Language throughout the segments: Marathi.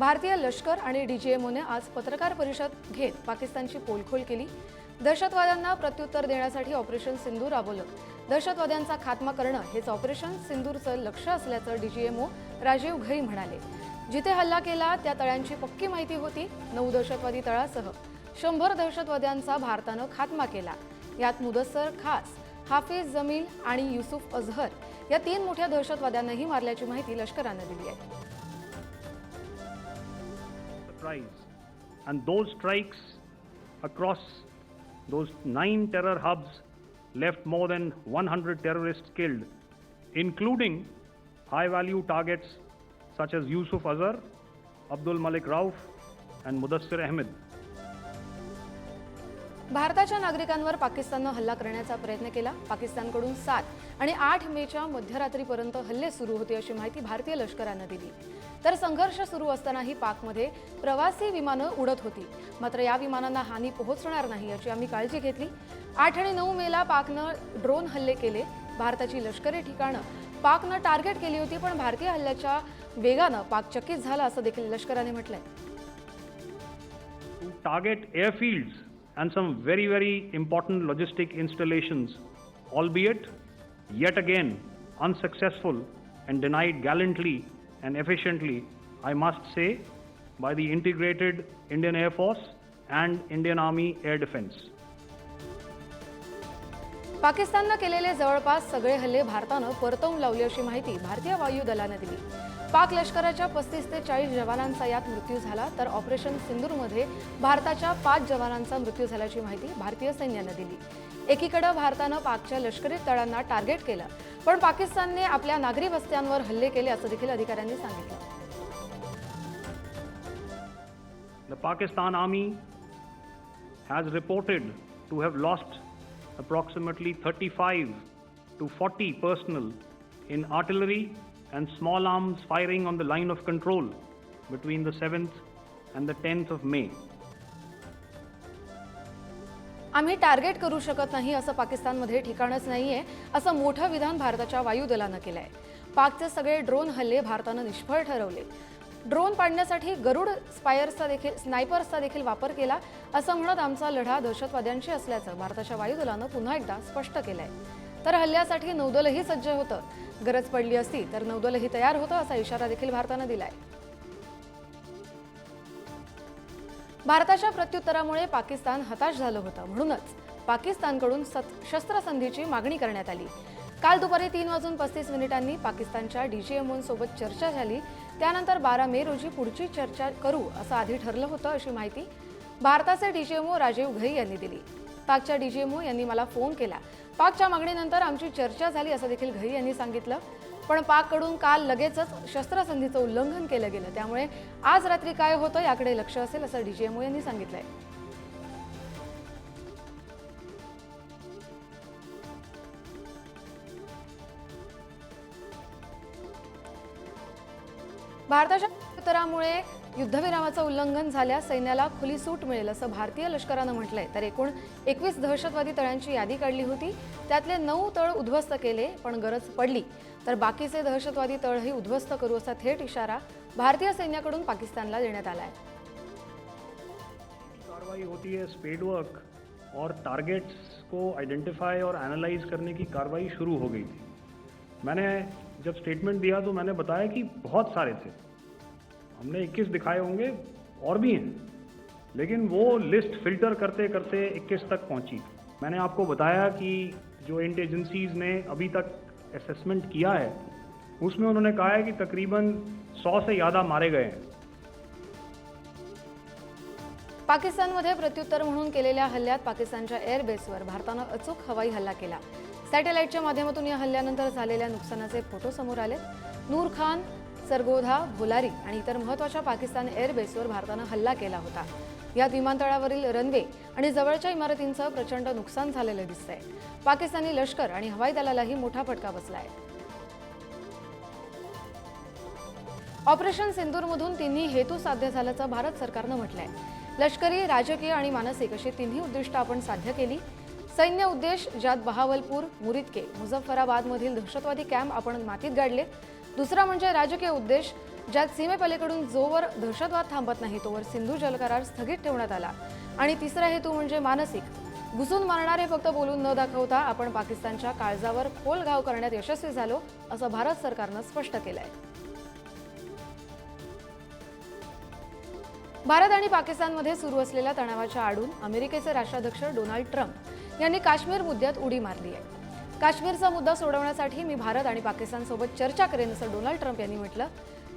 भारतीय लष्कर आणि डीजीएमओने आज पत्रकार परिषद घेत पाकिस्तानची पोलखोल केली. दहशतवाद्यांना प्रत्युत्तर देण्यासाठी ऑपरेशन सिंधू राबवलं. दहशतवाद्यांचा खात्मा करणं हेच ऑपरेशन सिंदूरचं लक्ष असल्याचं डीजीएमओ राजीव घई म्हणाले. जिथे हल्ला केला त्या तळ्यांची पक्की माहिती होती नऊ दहशतवादी तळासह. शंभर दहशतवाद्यांचा भारतानं खात्मा केला. यात मुदस्सर खास हाफिज जमील आणि युसुफ अझहर या तीन मोठ्या दहशतवाद्यांनाही मारल्याची माहिती लष्करानं दिली आहे. And those strikes across those nine terror hubs left more than 100 terrorists killed, including high value targets such as Yusuf Azhar, Abdul Malik Rauf, and Mudassir Ahmed. भारताच्या नागरिकांवर पाकिस्ताननं हल्ला करण्याचा प्रयत्न केला. पाकिस्तानकडून सात आणि आठ मेच्या मध्यरात्रीपर्यंत हल्ले सुरू होते अशी माहिती भारतीय लष्करानं दिली. तर संघर्ष सुरू असतानाही पाकमध्ये प्रवासी विमानं उडत होती. मात्र या विमानांना हानी पोहोचणार नाही याची आम्ही काळजी घेतली. आठ आणि नऊ मेला पाकनं ड्रोन हल्ले केले. भारताची लष्करी ठिकाणं पाकनं टार्गेट केली होती पण भारतीय हल्ल्याच्या वेगानं पाक चकित झाला असं देखील लष्कराने म्हटलंय. Target airfield and some very, very important logistic installations, albeit yet again unsuccessful and denied gallantly and efficiently, I must say, by the integrated Indian Air Force and Indian Army Air Defense. पाकिस्ताननं केलेले जवळपास सगळे हल्ले भारतानं परतवून लावले अशी माहिती भारतीय वायू दलानं दिली पाक लष्कराच्या पस्तीस ते चाळीस जवानांचा यात मृत्यू झाला तर ऑपरेशन सिंदूरमध्ये भारताच्या पाच जवानांचा मृत्यू झाल्याची माहिती भारतीय सैन्यानं दिली. एकीकडे भारतानं पाकच्या लष्करी तळांना टार्गेट केलं पण पाकिस्तानने आपल्या नागरी वस्त्यांवर हल्ले केले असं देखील अधिकाऱ्यांनी सांगितलं. The Pakistan Army has reported to have lost approximately 35 to 40 personnel in artillery and small arms firing on the line of control between the 7th and the 10th of May. आम्ही टार्गेट करू शकत नाही असं पाकिस्तानमध्ये ठिकाणच नाहीये असं मोठं विधान भारताच्या वायुदलानं केलंय. पाकचे सगळे ड्रोन हल्ले भारतानं निष्फळ ठरवले. ड्रोन पाडण्यासाठी गरुड स्पायर्सचा देखील स्नायपर्सचा देखील वापर केला असं म्हणत आमचा लढा दहशतवाद्यांशी असल्याचं भारताच्या वायुदलानं पुन्हा एकदा स्पष्ट केलं आहे तर हल्ल्यासाठी नौदलही सज्ज होतं. गरज पडली असती तर नौदलही तयार होतं असा इशारा देखील भारतानं दिलाय. भारताच्या प्रत्युत्तरामुळे पाकिस्तान हताश झालं होतं. म्हणूनच पाकिस्तानकडून सत- शस्त्रसंधीची मागणी करण्यात आली. काल दुपारी तीन वाजून पस्तीस मिनिटांनी पाकिस्तानच्या डीजीएमओंसोबत चर्चा झाली. त्यानंतर बारा मे रोजी पुढची चर्चा करू असं आधी ठरलं होतं अशी माहिती भारताचे डीजीएमओ राजीव घई यांनी दिली. पाकच्या डीजीएमओ यांनी मला फोन केला. पाकच्या मागणीनंतर आमची चर्चा झाली असं देखील घई यांनी सांगितलं. पण पाककडून काल लगेचच शस्त्रसंधीचं उल्लंघन केलं गेलं. त्यामुळे आज रात्री काय होतं याकडे लक्ष असेल असं डीजीएमओ यांनी सांगितलंय. भारताच्या प्रत्युत्तरामुळे युद्धविरामाचं उल्लंघन झाल्यास सैन्याला खुली सूट मिळेल असं भारतीय लष्करानं म्हटलंय. तर एकूण एकवीस दहशतवादी तळांची यादी काढली होती. त्यातले नऊ तळ उद्ध्वस्त केले पण गरज पडली. तर बाकीचे दहशतवादी तळही उद्ध्वस्त करू असा थेट इशारा भारतीय सैन्याकडून पाकिस्तानला देण्यात आला आहे कार्रवाई होती है स्पीड वर्क और टारगेट्स को आइडेंटिफाई और एनालाइज करने की कार्रवाई शुरू हो गई थी. मैंने जब स्टेटमेंट दिया तो मैंने बताया कि बहुत सारे थे। हमने 21 दिखाए होंगे और भी हैं। लेकिन वो लिस्ट फिल्टर करते करते 21 तक पहुंची। मैंने आपको बताया कि जो इंट एजेंसीज ने अभी तक असेसमेंट किया है उसमें उन्होंने कहा है कि तकरीबन 100 से ज़्यादा मारे गए हैं। पाकिस्तानमध्ये प्रत्युत्तर म्हणून केलेल्या हल्ल्यात पाकिस्तानच्या एअरबेसवर भारतानं अचूक हवाई हल्ला केला. सॅटेलाईटच्या माध्यमातून या हल्ल्यानंतर झालेल्या नुकसानाचे फोटो समोर आले. नूर खान सरगोधा बुलारी आणि इतर महत्त्वाच्या पाकिस्तान एअरबेसवर भारतानं हल्ला केला होता. यात विमानतळावरील रनवे आणि जवळच्या इमारतींचं प्रचंड नुकसान झालेलं दिसतंय. पाकिस्तानी लष्कर आणि हवाई दलालाही मोठा फटका बसलाय. ऑपरेशन सिंदूरमधून तिन्ही हेतू साध्य झाल्याचं भारत सरकारनं म्हटलंय. लष्करी राजकीय आणि मानसिक अशी तिन्ही उद्दिष्ट आपण साध्य केली. सैन्य उद्देश ज्यात बहावलपूर मुरिदके मुझफ्फराबादमधील दहशतवादी कॅम्प आपण मातीत गाडले. दुसरा म्हणजे राजकीय उद्देश ज्यात सीमेपलीकडून जोवर दहशतवाद थांबत नाही तोवर सिंधू जलकरार स्थगित ठेवण्यात आला. आणि तिसरा हेतू म्हणजे मानसिक. घुसून मारणारे फक्त बोलून न दाखवता आपण पाकिस्तानच्या काळजावर खोल घाव करण्यात यशस्वी झालो असं भारत सरकारनं स्पष्ट केलंय. भारत आणि पाकिस्तानमध्ये सुरू असलेल्या तणावाच्या आडून अमेरिकेचे राष्ट्राध्यक्ष डोनाल्ड ट्रम्प यांनी काश्मीर मुद्द्यात उडी मारली आहे. काश्मीरचा मुद्दा सोडवण्यासाठी मी भारत आणि पाकिस्तानसोबत चर्चा करेन असं डोनाल्ड ट्रम्प यांनी म्हटलं.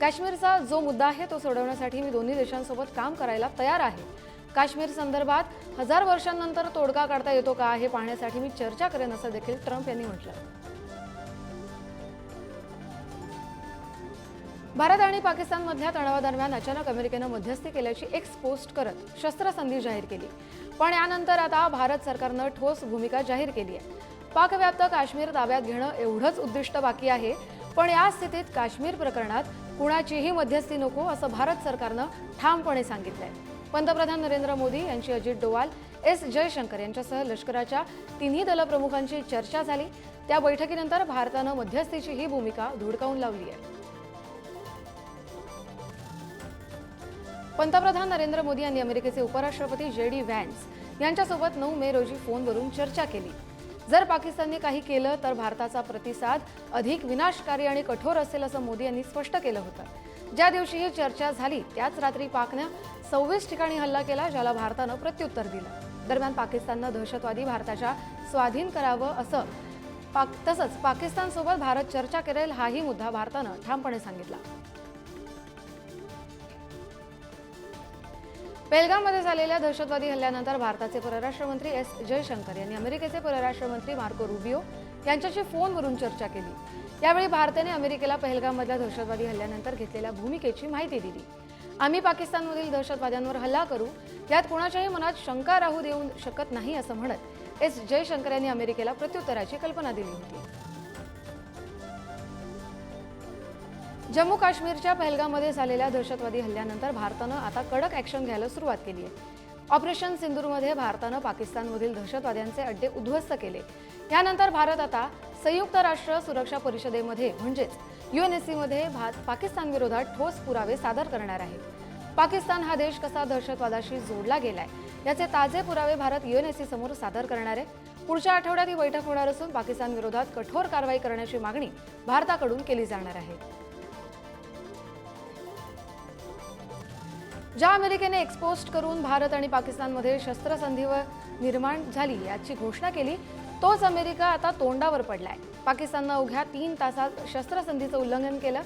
काश्मीरचा जो मुद्दा आहे तो सोडवण्यासाठी मी दोन्ही देशांसोबत काम करायला तयार आहे. काश्मीर संदर्भात हजार वर्षांनंतर तोडगा काढता येतो का हे पाहण्यासाठी मी चर्चा करेन असं देखील ट्रम्प यांनी म्हटलं. भारत आणि पाकिस्तानमधल्या तणावादरम्यान अचानक अमेरिकेनं मध्यस्थी केल्याची एक्स पोस्ट करत शस्त्रसंधी जाहीर केली. पण यानंतर आता भारत सरकारनं ठोस भूमिका जाहीर केली आहे. पाकव्याप्त काश्मीर ताब्यात घेणं एवढंच उद्दिष्ट बाकी आहे. पण या स्थितीत काश्मीर प्रकरणात कुणाचीही मध्यस्थी नको असं भारत सरकारनं ठामपणे सांगितलंय. पंतप्रधान नरेंद्र मोदी यांची अजित डोवाल एस जयशंकर यांच्यासह लष्कराच्या तिन्ही दलप्रमुखांची चर्चा झाली. त्या बैठकीनंतर भारतानं मध्यस्थीची ही भूमिका धुडकावून लावली आहे. पंतप्रधान नरेंद्र मोदी यांनी अमेरिकेचे उपराष्ट्रपती जे डी व्हॅन्स यांच्यासोबत नऊ मे रोजी फोनवरून चर्चा केली. जर पाकिस्तानने काही केलं तर भारताचा प्रतिसाद अधिक विनाशकारी आणि कठोर असेल असं मोदी यांनी स्पष्ट केलं होतं. ज्या दिवशी ही चर्चा झाली त्याच रात्री पाकनं सव्वीस ठिकाणी हल्ला केला ज्याला भारतानं प्रत्युत्तर दिलं. दरम्यान पाकिस्ताननं दहशतवादी भारताच्या स्वाधीन करावं असं पाक तसंच पाकिस्तानसोबत भारत चर्चा करेल हाही मुद्दा भारतानं ठामपणे सांगितला. पेलगाममध्ये झालेल्या दहशतवादी हल्ल्यानंतर भारताचे परराष्ट्र मंत्री एस. जयशंकर यांनी अमेरिकेचे परराष्ट्र मंत्री मार्को रुबिओ यांच्याशी फोनवरून चर्चा केली. यावेळी भारताने अमेरिकेला पहलगाममधल्या दहशतवादी हल्ल्यानंतर घेतलेल्या भूमिकेची माहिती दिली. आम्ही पाकिस्तानमधील दहशतवाद्यांवर हल्ला करू यात कोणाच्याही मनात शंका राहू देऊ शकत नाही असं म्हणत एस. जयशंकर यांनी अमेरिकेला प्रत्युत्तराची कल्पना दिली होती. जम्मू काश्मीरच्या पहलगामध्ये झालेल्या दहशतवादी हल्ल्यानंतर भारतानं आता कडक ॲक्शन घ्यायला सुरुवात केली आहे. ऑपरेशन सिंदूरमध्ये भारतानं पाकिस्तानमधील दहशतवाद्यांचे अड्डे उद्ध्वस्त केले. त्यानंतर भारत आता संयुक्त राष्ट्र सुरक्षा परिषदेमध्ये म्हणजेच युएनएससीमध्ये भारत पाकिस्तानविरोधात ठोस पुरावे सादर करणार आहे. पाकिस्तान हा देश कसा दहशतवादाशी जोडला गेलाय याचे ताजे पुरावे भारत युएनएससी समोर सादर करणार आहे. पुढच्या आठवड्यात ही बैठक होणार असून पाकिस्तान विरोधात कठोर कारवाई करण्याची मागणी भारताकडून केली जाणार आहे. ज्या अमेरिकेने एक्सपोस्ट करून भारत आणि पाकिस्तानमध्ये शस्त्रसंधीवर निर्माण झाली याची घोषणा केली तोच अमेरिका आता तोंडावर पडलाय. पाकिस्ताननं अवघ्या तीन तासात शस्त्रसंधीचं उल्लंघन केलं.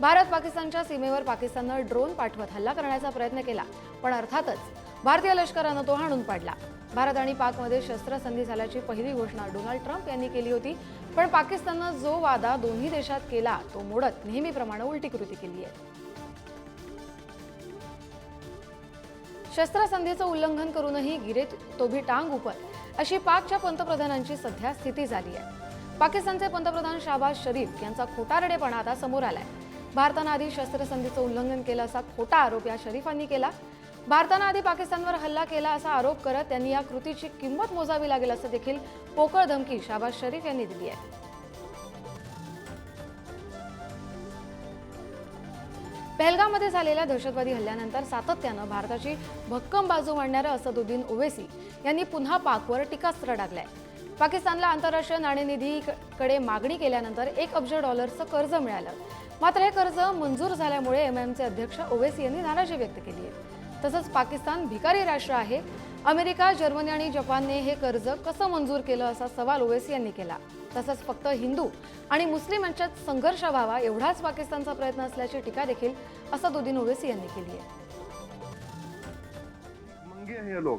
भारत पाकिस्तानच्या सीमेवर पाकिस्ताननं ड्रोन पाठवत हल्ला करण्याचा प्रयत्न केला पण अर्थातच भारतीय लष्करानं तो हाणून पाडला. भारत आणि पाकमध्ये शस्त्रसंधी झाल्याची पहिली घोषणा डोनाल्ड ट्रम्प यांनी केली होती पण पाकिस्ताननं जो वादा दोन्ही देशात केला तो मोडत नेहमीप्रमाणे उलटी कृती केली आहे शस्त्रसंधीचं उल्लंघन करूनही गिरेत तोभी टांग उपर. अशी पाकच्या पंतप्रधानांची सध्या स्थिती झाली आहे. पाकिस्तानचे पंतप्रधान शाहबाज शरीफ यांचा खोटारडेपणा आता समोर आलाय. भारतानं आधी शस्त्रसंधीचं उल्लंघन केलं असा खोटा आरोप या शरीफांनी केला. भारतानं आधी पाकिस्तानवर हल्ला केला असा आरोप करत त्यांनी या कृतीची किंमत मोजावी लागेल असं देखील पोकळ धमकी शाहबाज शरीफ यांनी दिली आहे. पहलगाममध्ये झालेल्या दहशतवादी हल्ल्यानंतर सातत्यानं भारताची भक्कम बाजू मांडणारं असदुद्दीन ओवेसी यांनी पुन्हा पाकवर टीकास्त्र टाकलंय पाकिस्तानला आंतरराष्ट्रीय नाणेनिधीकडे मागणी केल्यानंतर एक अब्ज डॉलरचं कर्ज मिळालं. मात्र हे कर्ज मंजूर झाल्यामुळे एम एमचे अध्यक्ष ओवेसी यांनी नाराजी व्यक्त केली आहे. तसंच पाकिस्तान भिकारी राष्ट्र आहे. अमेरिका जर्मनी आणि जपानने हे कर्ज कसं मंजूर केलं असा सवाल ओवेसी यांनी केला. तसंच फक्त हिंदू आणि मुस्लिम यांच्यात संघर्ष व्हावा एवढाच पाकिस्तानचा प्रयत्न असल्याची टीका देखील असदुद्दीन ओवेसी यांनी केली आहे. मंगे लोग।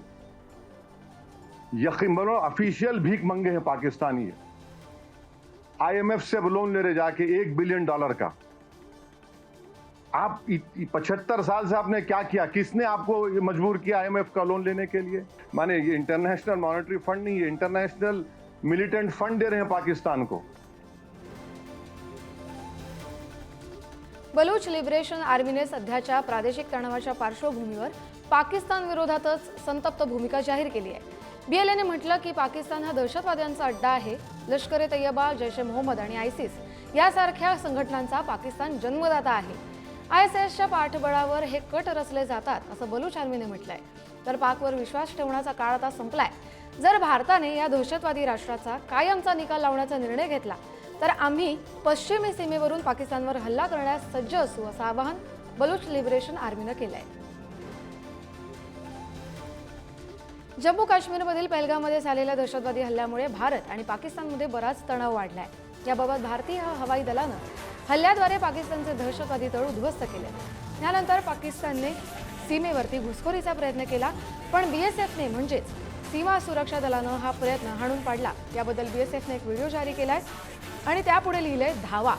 यकीन बनो ऑफिशियल भीख मंगे हैं पाकिस्तानी। आईएमएफ से लोन ले रहे जाके एक बिलियन डॉलर का। आप पचहत्तर साल से आपने क्या किया? किसने आपको मजबूर किया आईएमएफ का लोन लेने के लिए? माने ये इंटरनेशनल मॉनेटरी फंड नहीं है इंटरनेशनल मिलिटेंट फंड दे रहे हैं पाकिस्तान को। बलूच लिबरेशन आर्मीने सध्याच्या प्रादेशिक तणावाच्या पार्श्वभूमीवर पाकिस्तान विरोधातच संतप्त भूमिका जाहीर केली आहे. बीएलएने म्हटलं की पाकिस्तान हा दहशतवाद्यांचा अड्डा आहे. लष्कर ए तय्यबा जैश ए मोहम्मद आणि आयसिस यासारख्या संघटनांचा पाकिस्तान जन्मदाता आहे. आय एस एसच्या पाठबळावर हे कट रचले जातात असं बलूच आर्मीने म्हटलंय. तर पाकवर विश्वास ठेवण्याचा काळ आता संपलाय. जर भारताने या दहशतवादी राष्ट्राचा कायमचा निकाल लावण्याचा निर्णय घेतला तर आम्ही पश्चिमी सीमेवरून पाकिस्तानवर हल्ला करण्यास सज्ज असू असं आवाहन बलूच लिबरेशन आर्मीनं केलंय. जम्मू काश्मीरमधील पहलगाममध्ये झालेल्या दहशतवादी हल्ल्यामुळे भारत आणि पाकिस्तानमध्ये बराच तणाव वाढलाय. याबाबत भारतीय हवाई दलानं हल्ल्याद्वारे पाकिस्तानचे दहशतवादी तळ उद्ध्वस्त केले. त्यानंतर पाकिस्तानने सीमेवरती घुसखोरीचा प्रयत्न केला पण बीएसएफने म्हणजेच सीमा सुरक्षा दलानं हा प्रयत्न हाणून पाडला. याबद्दल बीएसएफने एक व्हिडिओ जारी केलाय आणि त्यापुढे लिहिलंय धावा.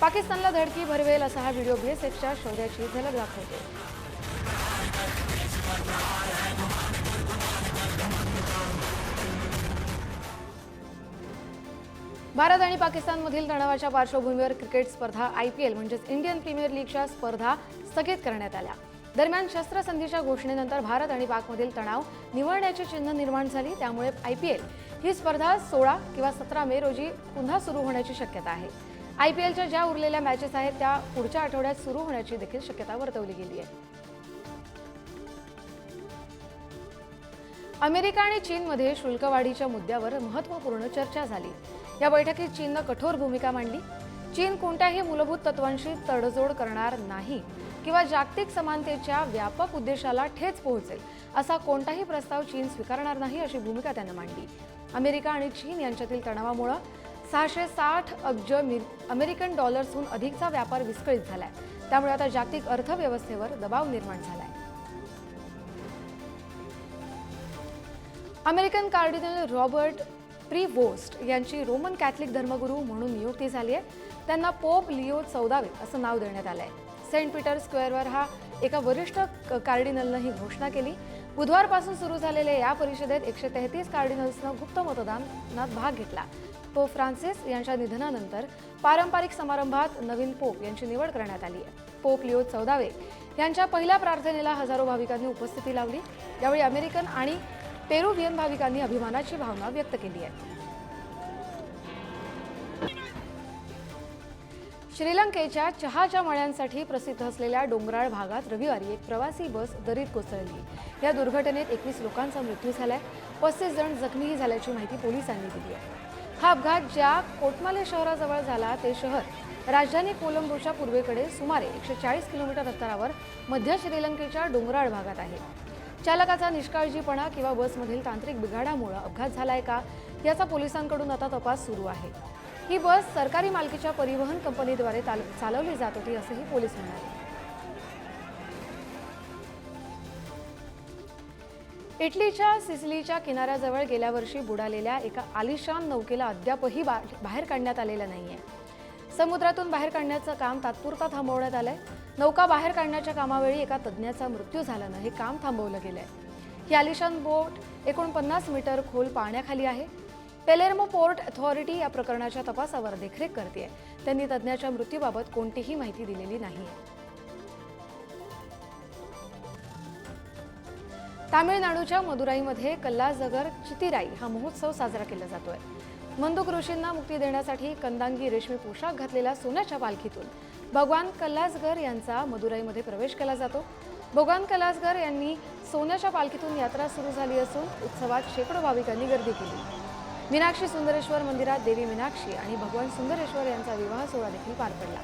पाकिस्तानला धडकी भरवेल असा हा व्हिडिओ बीएसएफच्या शौर्याची झलक दाखवतो भारत आणि पाकिस्तानमधील तणावाच्या पार्श्वभूमीवर क्रिकेट स्पर्धा आय पी एल म्हणजेच इंडियन प्रीमियर लीगच्या स्पर्धा स्थगित करण्यात आल्या. दरम्यान शस्त्रसंधीच्या घोषणेनंतर भारत आणि पाकमधील तणाव निवळण्याची चिन्ह निर्माण झाली त्यामुळे आय पी एल ही स्पर्धा सोळा किंवा सतरा मे रोजी पुन्हा सुरू होण्याची शक्यता आहे. आय पी एलच्या ज्या उरलेल्या मॅचेस आहेत त्या पुढच्या आठवड्यात सुरू होण्याची देखील शक्यता वर्तवली गेली आहे. अमेरिका आणि चीनमध्ये शुल्कवाढीच्या मुद्द्यावर महत्त्वपूर्ण चर्चा झाली. या बैठकीत चीननं कठोर भूमिका मांडली. चीन कोणत्याही मूलभूत तत्वांशी तडजोड करणार नाही किंवा जागतिक समानतेच्या व्यापक उद्देशाला ठेच पोहोचेल असा कोणताही प्रस्ताव चीन स्वीकारणार नाही अशी भूमिका त्यानं मांडली. अमेरिका आणि चीन यांच्यातील तणावामुळं सहाशे साठ अब्ज अमेरिकन डॉलर्सहून अधिकचा व्यापार विस्कळीत झालाय. त्यामुळे आता जागतिक अर्थव्यवस्थेवर दबाव निर्माण झालाय. American cardinal Robert Prevost यांची रोमन कॅथलिक धर्मगुरू म्हणून नियुक्ती झाली आहे. त्यांना पोप लिओ चौदावे असं नाव देण्यात आलं आहे सेंट पीटर स्क्वेअरवर हा एका वरिष्ठ क- कार्डिनलनं ही घोषणा केली. बुधवारपासून सुरू झालेल्या या परिषदेत एकशे तेहतीस कार्डिनल्सनं गुप्त मतदानात भाग घेतला. पोप फ्रान्सिस यांच्या निधनानंतर पारंपरिक समारंभात नवीन पोप यांची निवड करण्यात आली आहे. पोप लिओ चौदावे यांच्या पहिल्या प्रार्थनेला हजारो भाविकांनी उपस्थिती लावली. यावेळी अमेरिकन आणि पेरुवियन भाविकांनी अभिमानाची भावना व्यक्त केली आहे. श्रीलंकेच्या चहाच्या मळ्यांसाठी प्रसिद्ध असलेल्या डोंगराळ भागात रविवारी एक प्रवासी बस दरीत कोसळली. या दुर्घटनेत एकवीस लोकांचा मृत्यू झालाय. पस्तीस जण जखमीही झाल्याची माहिती पोलिसांनी दिली आहे. हा अपघात ज्या कोटमाले शहराजवळ झाला ते शहर राजधानी कोलंबोच्या पूर्वेकडे सुमारे एकशे चाळीस किलोमीटर अंतरावर मध्य श्रीलंकेच्या डोंगराळ भागात आहे. चालकाचा निष्काळजीपणा किंवा बसमधील तांत्रिक बिघाडामुळे अपघात झालाय का याचा पोलिसांकडून आता तपास सुरू आहे. ही बस सरकारी मालकीच्या परिवहन कंपनीद्वारे चाल- चालवली जात होती असंही पोलीस म्हणाले. इटलीच्या सिसिलीच्या किनाऱ्याजवळ गेल्या वर्षी बुडालेल्या एका आलिशान नौकेला अद्यापही बा- बाहेर काढण्यात आलेलं नाहीये. समुद्रातून बाहेर काढण्याचं काम तात्पुरता थांबवण्यात आलंय. नौका बाहेर काढण्याच्या कामावेळी एका तज्ज्ञाचा मृत्यू झाल्यानं हे काम थांबवलं गेलंय. ही आलिशान बोट एकोणपन्नास मीटर खोल पाण्याखाली आहे. पेलेर्मो पोर्ट अथॉरिटी या प्रकरणाच्या तपासावर देखरेख करते. त्यांनी तज्ज्ञाच्या मृत्यूबाबत कोणतीही माहिती दिलेली नाही. तामिळनाडूच्या मदुराईमध्ये कल्लाजगर चितिराई हा महोत्सव साजरा केला जातोय. मंदुक ऋषींना मुक्ती देण्यासाठी कंदांगी रेशमी पोशाख घातलेल्या सोन्याच्या पालखीतून भगवान कलासगर यांचा मदुराईमध्ये प्रवेश केला जातो. भगवान कलासगर यांनी सोन्याच्या पालखीतून यात्रा सुरू झाली असून उत्सवात शेकडो भाविकांनी गर्दी केली. मीनाक्षी सुंदरेश्वर मंदिरात देवी मीनाक्षी आणि भगवान सुंदरेश्वर यांचा विवाह सोहळा देखील पार पडला.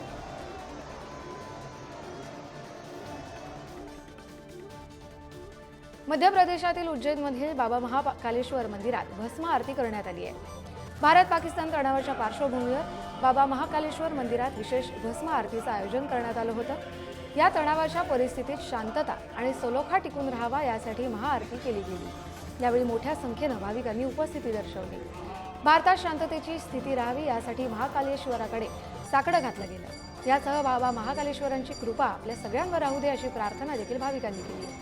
मध्य प्रदेशातील उज्जैनमधील बाबा महाकालेश्वर मंदिरात भस्म आरती करण्यात आली आहे. भारत पाकिस्तान तणावाच्या पार्श्वभूमीवर बाबा महाकालेश्वर मंदिरात विशेष भस्म आरतीचं आयोजन करण्यात आलं होतं. या तणावाच्या परिस्थितीत शांतता आणि सलोखा टिकून राहावा यासाठी महाआरती केली गेली. यावेळी मोठ्या संख्येनं भाविकांनी उपस्थिती दर्शवली. भारतात शांततेची स्थिती राहावी यासाठी महाकालेश्वराकडे साकडं घातलं गेलं. यासह बाबा महाकालेश्वरांची कृपा आपल्या सगळ्यांवर राहू दे अशी प्रार्थना देखील भाविकांनी केली.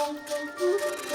Thank you.